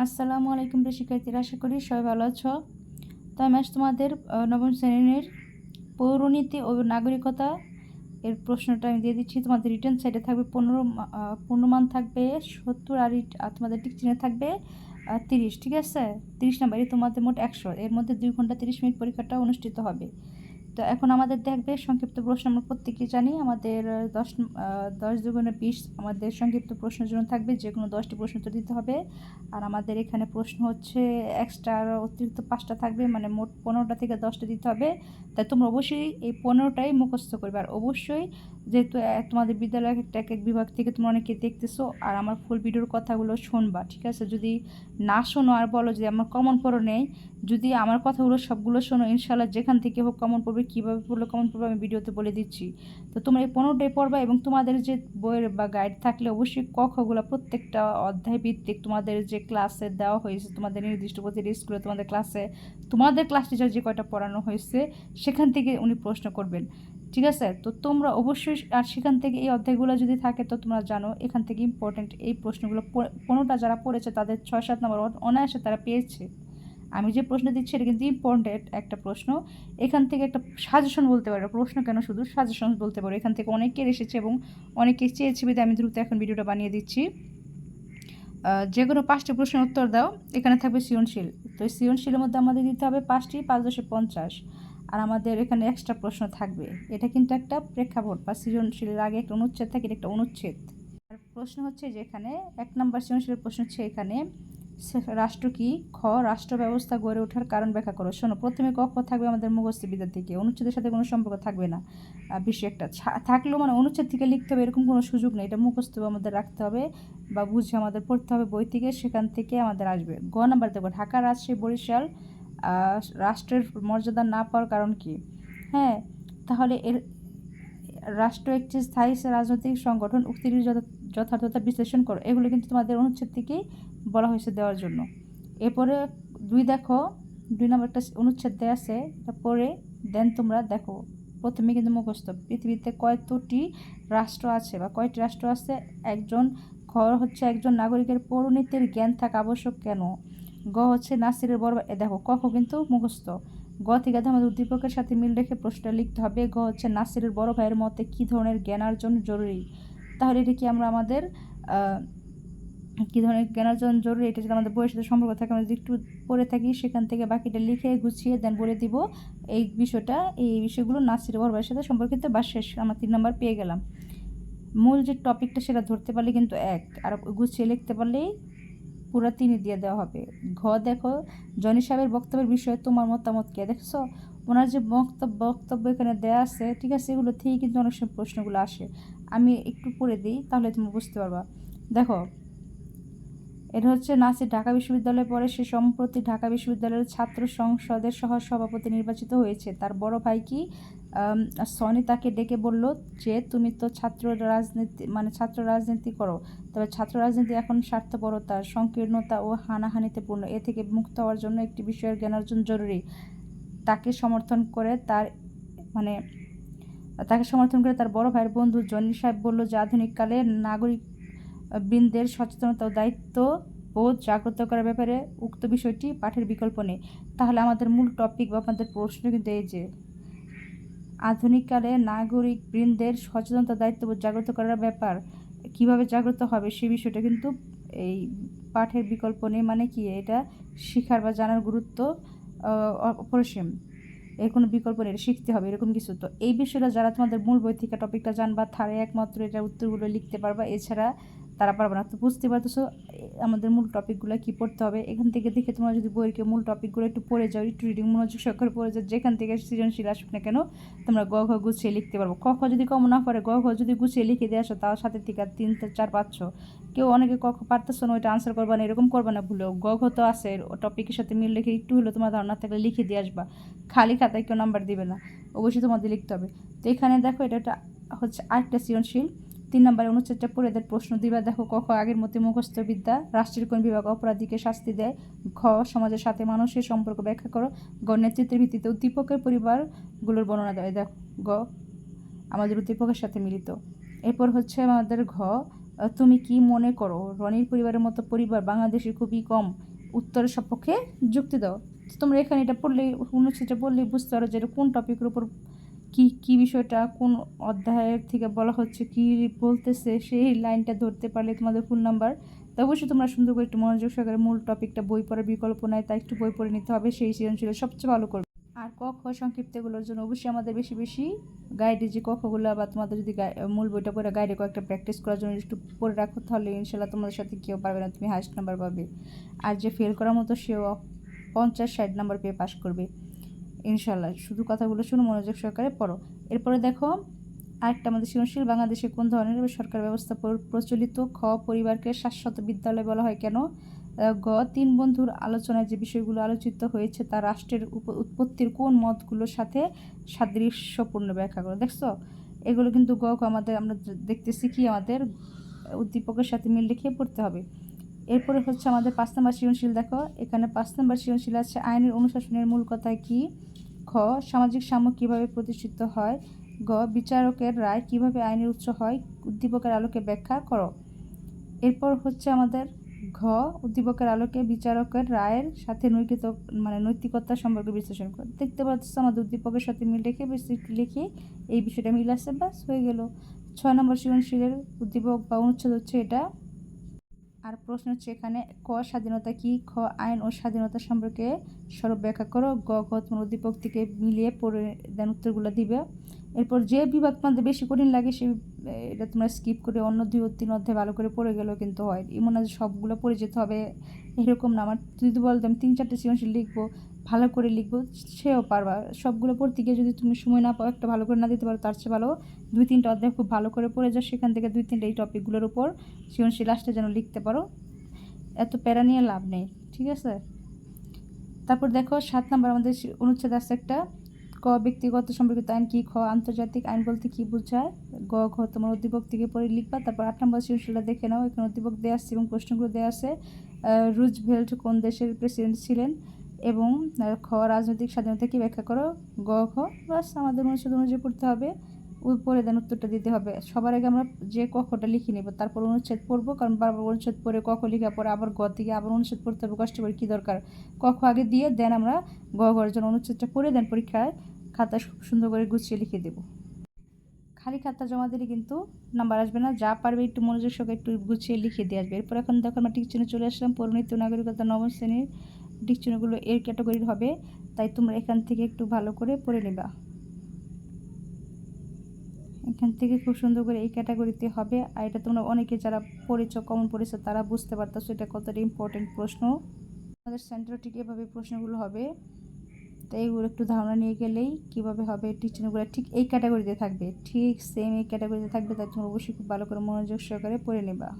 আসসালামু আলাইকুম প্রিয় শিক্ষার্থীরা, আশা করি সবাই ভালো আছো। তো আমি আজ তোমাদের নবম শ্রেণির পৌরনীতি ও নাগরিকতা এর প্রশ্নটা আমি দিয়ে দিচ্ছি। তোমাদের রিটার্ন সাইডে থাকবে পনেরো পূর্ণমান থাকবে সত্তর আর তোমাদের টিক চিহ্নে থাকবে তিরিশ, ঠিক আছে? তিরিশ নাম্বারই তোমাদের মোট একশো, এর মধ্যে দুই ঘণ্টা তিরিশ মিনিট পরীক্ষাটা অনুষ্ঠিত হবে। তো এখন আমাদের দেখবে, সংক্ষিপ্ত প্রশ্ন আমরা প্রত্যেকেই জানি। আমাদের দশ দশ দুগুণে বিশ আমাদের সংক্ষিপ্ত প্রশ্নের জন্য থাকবে। যে কোনো দশটি প্রশ্ন উত্তর দিতে হবে। আর আমাদের এখানে প্রশ্ন হচ্ছে এক্সট্রা অতিরিক্ত পাঁচটা থাকবে মানে মোট পনেরোটা থেকে দশটা দিতে হবে। তাই তোমরা অবশ্যই এই পনেরোটাই মুখস্থ করবে। আর অবশ্যই যেহেতু তোমাদের বিদ্যালয়ের একটা এক এক বিভাগ থেকে তোমরা অনেকে দেখতেছো, আর আমার ফুল ভিডিওর কথাগুলো শুনবা, ঠিক আছে? যদি না শোনো আর বলো যে আমার কমন পড়ো নেই, যদি আমার কথাগুলো সবগুলো শোনো ইনশাল্লাহ যেখান থেকে হোক কমন পড়বে কীভাবে পড়লে কমন পড়বে আমি ভিডিওতে বলে দিচ্ছি। তো তোমরা এই পনেরোটাই পড়বা এবং তোমাদের যে বইয়ের বা গাইড থাকলে অবশ্যই ক খগুলো প্রত্যেকটা অধ্যায় ভিত্তিক তোমাদের যে ক্লাসে দেওয়া হয়েছে, তোমাদের নির্দিষ্ট প্রতিটি স্কুলে তোমাদের ক্লাসে তোমাদের ক্লাস টিচার যে কয়টা পড়ানো হয়েছে, সেখান থেকে উনি প্রশ্ন করবেন। ঠিক আছে? তো তোমরা অবশ্যই আর সেখান থেকে এই অধ্যায়গুলো যদি থাকে, তো তোমরা জানো এখান থেকে ইম্পর্টেন্ট এই প্রশ্নগুলো পনেরোটা যারা পড়েছে, তাদের ছয়, সাত নম্বর অন- অনায়াসে তারা পেয়েছে। আমি যে প্রশ্ন দিচ্ছি, এটা কিন্তু ইম্পর্টেন্ট একটা প্রশ্ন। এখান থেকে একটা সাজেশন বলতে পারো, প্রশ্ন কেন শুধু সাজেশন বলতে পারো? এখান থেকে অনেকের এসেছে এবং অনেকে চেয়েছে বিধে আমি দ্রুত এখন ভিডিওটা বানিয়ে দিচ্ছি। যে কোনো পাঁচটি প্রশ্নের উত্তর দাও, এখানে থাকবে সৃজনশীল। তো সৃজনশীলের মধ্যে আমাদের দিতে হবে পাঁচটি, পাঁচ দশে পঞ্চাশ। আর আমাদের এখানে এক্সট্রা প্রশ্ন থাকবে। এটা কিন্তু একটা প্রেক্ষাপট বা সৃজনশীলের আগে একটা অনুচ্ছেদ থাকে, এটা একটা অনুচ্ছেদ। আর প্রশ্ন হচ্ছে যে এখানে এক নম্বর সৃজনশীলের প্রশ্ন হচ্ছে এখানে রাষ্ট্র কি? খ, রাষ্ট্র ব্যবস্থা গড়ে ওঠার কারণ ব্যাখ্যা করো। শোনো, প্রথমে ক, খ থাকবে আমাদের মুখস্থ বিদ্যা থেকে। অনুচ্ছেদের সাথে কোনো সম্পর্ক থাকবে না। বেশি একটা। থাকলেও মানে অনুচ্ছেদ থেকে লিখতে হবে এরকম কোনো সুযোগ নেই। এটা মুখস্থ আমাদের রাখতে হবে বা বুঝে আমাদের পড়তে হবে বই থেকে। সেখান থেকে আমাদের আসবে। গ নাম্বার দেখো, ঢাকা, রাজশাহী, বরিশাল রাষ্ট্রের মর্যাদা না পাওয়ার কারণ কি? হ্যাঁ তাহলে এর, রাষ্ট্র একটি স্থায়ী রাজনৈতিক সংগঠন, উক্তির যথা- যথার্থতা বিশ্লেষণ করো। এগুলো কিন্তু তোমাদের অনুচ্ছেদ থেকেই বলা হয়েছে দেওয়ার জন্য। এরপরে দুই দেখো, দুই নম্বর একটা অনুচ্ছেদ দেওয়া আছে পরে দেন তোমরা দেখো, প্রথমে কিন্তু মুখস্থ। পৃথিবীতে কয়টি রাষ্ট্র আছে বা কয়টি রাষ্ট্র আছে? একজন ঘর হচ্ছে একজন নাগরিকের পৌরনীতির জ্ঞান থাকা আবশ্যক কেন? গ হচ্ছে নাসিরের বড় দেখো কখ কিন্তু মুখস্থ। গ থেকে আমাদের উদ্দীপকের সাথে মিল রেখে প্রশ্নটা লিখতে হবে, গ হচ্ছে নাসিরের বড় ভাইয়ের মতে কী ধরনের জ্ঞান অর্জন জরুরি? তাহলে এটা কি আমরা আমাদের কী ধরনের জ্ঞান অর্জন জরুরি, এটা যদি আমাদের বইয়ের সাথে সম্পর্ক থাকে, আমরা যদি একটু পড়ে থাকি, সেখান থেকে বাকিটা লিখে গুছিয়ে দেন বলে দিব, এই বিষয়টা, এই বিষয়গুলো নাসির বড় সাথে সম্পর্কিত বা শেষ, আমরা তিন নম্বর পেয়ে গেলাম। মূল যে টপিকটা সেটা ধরতে পারলে কিন্তু এক, আর গুছিয়ে লিখতে পারলেই পুরো তিনি দিয়ে দেওয়া হবে। ঘ, দেখো, জনি সাহেবের বক্তব্যের বিষয়ে তোমার মতামত কে? দেখছ? ওনার যে বক্তব্য বক্তব্য এখানে দেওয়া আছে, ঠিক আছে, এগুলো থেকেই কিন্তু অনেক সময় প্রশ্নগুলো আসে। আমি একটু পড়ে দিই, তাহলে তুমি বুঝতে পারবা। দেখো এটা হচ্ছে নাসির ঢাকা বিশ্ববিদ্যালয়ে পড়ে সে সম্প্রতি ঢাকা বিশ্ববিদ্যালয়ের ছাত্র সংসদের সহ সভাপতি নির্বাচিত হয়েছে। তার বড় ভাই কি? সনি তাকে ডেকে বলল যে, তুমি তো ছাত্র রাজনীতি মানে ছাত্র রাজনীতি করো। তবে ছাত্র রাজনীতি এখন স্বার্থপরতা, সংকীর্ণতা ও হানাহানিতে পূর্ণ। এ থেকে মুক্ত হওয়ার জন্য একটি বিষয়ের জ্ঞান অর্জন জরুরি। তাকে সমর্থন করে তার মানে তাকে সমর্থন করে তার বড় ভাইয়ের বন্ধু জনি সাহেব বলল যে আধুনিককালে নাগরিক বৃন্দের সচেতনতা ও দায়িত্ব বোধ জাগ্রত করার ব্যাপারে উক্ত বিষয়টি পাঠের বিকল্প নেই। তাহলে আমাদের মূল টপিক বা আমাদের প্রশ্ন কিন্তু এই যে আধুনিককালে নাগরিক বৃন্দের সচেতনতা, দায়িত্ববোধ জাগ্রত করার ব্যাপার কীভাবে জাগ্রত হবে সেই বিষয়টা কিন্তু এই পাঠের বিকল্প নেই। মানে কি? এটা শিখার বা জানার গুরুত্ব অপরিসীম। এর কোনো বিকল্প নেই, এটা শিখতে হবে, এরকম কিছু। তো এই বিষয়টা যারা তোমাদের মূল বই থেকে টপিকটা জানবা, তারাই একমাত্র এটার উত্তরগুলো লিখতে পারবা। এছাড়া তারা পারবে না। তো বুঝতে পারতেছো আমাদের মূল টপিকগুলো কি পড়তে হবে? এখান থেকে দেখে তোমরা যদি বইয়ের কেউ মূল টপিকগুলো একটু পড়ে যাও, একটু রিডিং মনোযোগ সহকারে পড়ে যাও, যেখান থেকে সৃজনশীল আসুক না কেন, তোমরা গ, ঘ গুছিয়ে লিখতে পারব। ক, খ যদি কম না পারে গ, ঘ যদি গুছিয়ে লিখে দিয়ে আসো, তাও সাথে থেকে তিন চার পাচ্ছ কেউ অনেকে ক, খ পারতেছো না, ওইটা আনসার করবা না, এরকম করবা না, ভুলেও। গ, ঘ তো আছে টপিকের সাথে মিল রেখে একটু হলেও তোমার ধারণা থাকলে লিখে দিয়ে আসবা। খালি খাতায় কেউ নাম্বার দিবে না, অবশ্যই তোমাদের লিখতে হবে। তো এখানে দেখো, এটা হচ্ছে আরেকটা সৃজনশীল। তিন নম্বরে অনুচ্ছেদটা পড়ে এদের প্রশ্ন দিবা দেখো ক, খ, আগের মধ্যে মুখস্থ বিদ্যা, রাষ্ট্রের কোন বিভাগ অপরাধীকে শাস্তি দেয়। ঘ, সমাজের সাথে মানুষের সম্পর্ক ব্যাখ্যা করো। গ, নেতৃত্বের ভিত্তিতে উদ্দীপকের পরিবারগুলোর বর্ণনা দেয়। দেখো, গ, আমাদের উদ্দীপকের সাথে মিলিত। এরপর হচ্ছে আমাদের ঘ তুমি কি মনে করো? রনির পরিবারের মতো পরিবার বাংলাদেশে খুবই কম। উত্তরের সপক্ষে যুক্তি দাও। তোমরা এখানে এটা পড়লে, অনুচ্ছেদটা পড়লে বুঝতে পারো যে কোন টপিকের উপর কি কি বিষয়টা, কোন অধ্যায়ের থেকে বলা হচ্ছে, কি বলতেছে, সেই লাইনটা ধরতে পারলে তোমাদের ফুল নাম্বার তা অবশ্যই তোমরা সুন্দর করে একটু মনোযোগ সহকারে মূল টপিকটা বই পড়ার বিকল্প নাই তাই একটু বই পড়ে নিতে হবে, সেই সৃজনশীল সবচেয়ে ভালো করবে। আর ক, খ সংক্ষিপ্তগুলোর জন্য অবশ্যই আমাদের বেশি বেশি গাইডে যে কখগুলো বা তোমাদের যদি মূল বইটা পড়ে গাইডে কয়েকটা প্র্যাকটিস করার জন্য একটু পড়ে রাখো, তাহলে ইনশাল্লাহ তোমাদের সাথে কেউ পারবে না, তুমি হাইস্ট নাম্বার পাবে। আর যে ফেল করার মতো সেও পঞ্চাশ, ষাট নাম্বার পেয়ে পাশ করবে। ইনশাল্লাহ শুধু কথাগুলো শুনে মনোযোগ সহকারে পড়ো। এরপরে দেখো, আরেকটা আমাদের সৃজনশীল বাংলাদেশে কোন ধরনের সরকার ব্যবস্থা প্রচলিত? খ, পরিবারকে শাশ্বত বিদ্যালয় বলা হয় কেন? গ, তিন বন্ধুর আলোচনায় যে বিষয়গুলো আলোচিত হয়েছে, তা রাষ্ট্রের উৎপত্তির কোন মতগুলোর সাথে সাদৃশ্যপূর্ণ ব্যাখ্যা করো। দেখছ? এগুলো কিন্তু গ আমাদের, আমরা দেখতেছি কি আমাদের উদ্দীপকের সাথে মিল রেখে পড়তে হবে। এরপরে হচ্ছে আমাদের পাঁচ নম্বর সৃজনশীল দেখো। এখানে পাঁচ নম্বর সৃজনশীল আছে, আইনের অনুশাসনের মূল কথা কি? খ, সামাজিক সাম্য কীভাবে প্রতিষ্ঠিত হয়? গ, বিচারকের রায় কীভাবে আইনের উৎস হয়? উদ্দীপকের আলোকে ব্যাখ্যা করো। এরপর হচ্ছে আমাদের ঘ, উদ্দীপকের আলোকে বিচারকের রায়ের সাথে নৈতিক মানে নৈতিকতা সম্পর্কে বিশ্লেষণ করে। দেখতে পাচ্ছ আমাদের উদ্দীপকের সাথে মিল রেখে লিখে এই বিষয়টা মিল আসছে ব্যাস হয়ে গেল। ছয় নম্বর সৃজনশীলের উদ্দীপক বা অনুচ্ছেদ হচ্ছে এটা আর প্রশ্ন হচ্ছে এখানে, ক স্বাধীনতা কি? খ আইন ও স্বাধীনতা সম্পর্কে স্বরূপ ব্যাখ্যা করো। গ ঘ তোমার উদ্দীপক থেকে মিলিয়ে পড়ে দেন উত্তরগুলো দিবে। এরপর যে বিভাগ তোমাদের বেশি কঠিন লাগে সেই এটা তোমরা স্কিপ করে অন্য দুই তিন অধ্যায় ভালো করে পড়ে গেলেও কিন্তু হয়। এমন আছে সবগুলো পড়ে যেতে হবে। এরকম না। আমার যদি বলতাম তিন চারটে সৃজনশীল লিখব ভালো করে লিখব, সেও পারবা। সবগুলো পড়তে গিয়ে যদি তুমি সময় না পাও, একটা ভালো করে না দিতে পারো, তার চেয়ে ভালো দুই তিনটা অধ্যায় খুব ভালো করে পড়ে যাও, সেখান থেকে দুই তিনটা এই টপিকগুলোর উপর সৃজনশীল আসতে যেন লিখতে পারো। এত প্যারা নিয়ে লাভ নেই, ঠিক আছে? তারপর দেখো, সাত নম্বর আমাদের অনুচ্ছেদ আছে একটা, ক ব্যক্তিগত সম্পর্কিত আইন কী, খ আন্তর্জাতিক আইন বলতে কী বোঝায়? গ, ঘ, তোমার উদ্দীপক থেকে পড়ে লিখবা। তারপর আট নম্বর সৃজনশীলটা দেখে নাও, এখানে উদ্দীপক দেওয়া আছে এবং প্রশ্নগুলো দেওয়া আছে। রুজভেল্ট কোন দেশের প্রেসিডেন্ট ছিলেন? এবং খ, রাজনৈতিক স্বাধীনতা কি ব্যাখ্যা করো। গ, খ, বাস আমাদের অনুচ্ছেদ অনুযায়ী পড়তে হবে, উপরে দেন উত্তরটা দিতে হবে। সবার আগে আমরা যে কখটা লিখে নেব, তারপর অনুচ্ছেদ পড়ব, কারণ বারবার অনুচ্ছেদ পড়ে কখ লিখা পরে আবার গ থেকে আবার অনুচ্ছেদ পড়তে হবে, কষ্ট করে কী দরকার? কখ আগে দিয়ে দেন আমরা গ ঘর জন্য অনুচ্ছেদটা পড়ে দেন পরীক্ষায়, খাতা সুন্দর করে গুছিয়ে লিখে দেবো। খালি খাতা জমা দিলে কিন্তু নাম্বার আসবে না, যা পারবে একটু মনোযোগ সঙ্গে একটু গুছিয়ে লিখে দিয়ে আসবে। এরপর এখন দেখো আমরা টিকচিনে চলে আসলাম পরিণীত নাগরিকতা নবম শ্রেণির টিকচিহ্নগুলো এর ক্যাটাগরির হবে, তাই তোমরা এখান থেকে একটু ভালো করে পড়ে নেবা। এখান থেকে খুব সুন্দর করে এই ক্যাটাগরিতে হবে, আর এটা তোমরা অনেকে যারা পড়েছ, কমন পড়েছো, তারা বুঝতে পারতেছো এটা কতটা ইম্পর্টেন্ট প্রশ্ন। আমাদের সেন্টারে ঠিক এভাবে প্রশ্নগুলো হবে তো এইগুলো একটু ধারণা নিয়ে গেলেই কীভাবে হবে টিচারগুলো ঠিক এই ক্যাটাগরিতে থাকবে, ঠিক সেম এই ক্যাটাগরিতে থাকবে, তাই তোমরা অবশ্যই খুব ভালো করে মনোযোগ সহকারে পড়ে নেবা।